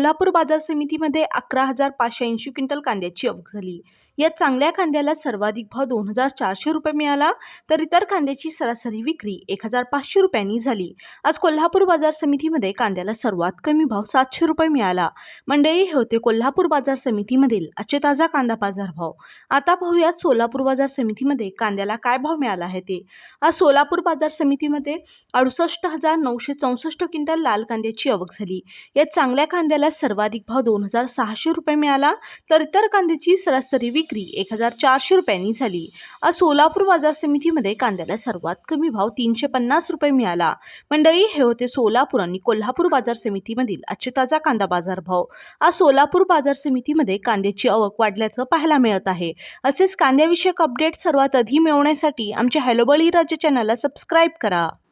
कोल्हापूर बाजार समितीमध्ये अकरा हजार पाचशे ऐंशी क्विंटल कांद्याची आवक झाली. या चांगल्या कांद्याला सर्वाधिक भाव दोन हजार चारशे रुपये मिळाला तर इतर कांद्याची सरासरी विक्री एक हजार पाचशे रुपयांनी झाली. आज कोल्हापूर बाजार समितीमध्ये कांद्याला सर्वात कमी भाव सातशे रुपये मिळाला. मंडळी हे होते कोल्हापूर बाजार समितीमधील आजचे ताजा कांदा बाजार भाव. आता पाहूयात सोलापूर बाजार समितीमध्ये कांद्याला काय भाव मिळाला आहे ते. आज सोलापूर बाजार समितीमध्ये अडुसष्ट हजार नऊशे चौसष्ट क्विंटल लाल कांद्याची आवक झाली. या चांगल्या कांद्याला सर्वाधिक भाव दोन हजार सहाशे रुपये मिळाला तर इतर कांद्याची सरासरी विक्री एक हजार चारशे रुपयांनी झाली. आज सोलापूर बाजार समितीमध्ये कांद्याला सर्वात कमी भाव तीनशे पन्नास रुपये मिळाला. मंडळी हे होते सोलापूर आणि कोल्हापूर बाजार समितीमधील आजचे ताजा कांदा बाजार भाव. आज सोलापूर बाजार समितीमध्ये कांद्याची आवक वाढल्याचं पाहायला मिळत आहे. असेच कांद्याविषयक अपडेट सर्वात आधी मिळवण्यासाठी आमच्या हॅलोबळी राज्य चॅनलला सबस्क्राईब करा.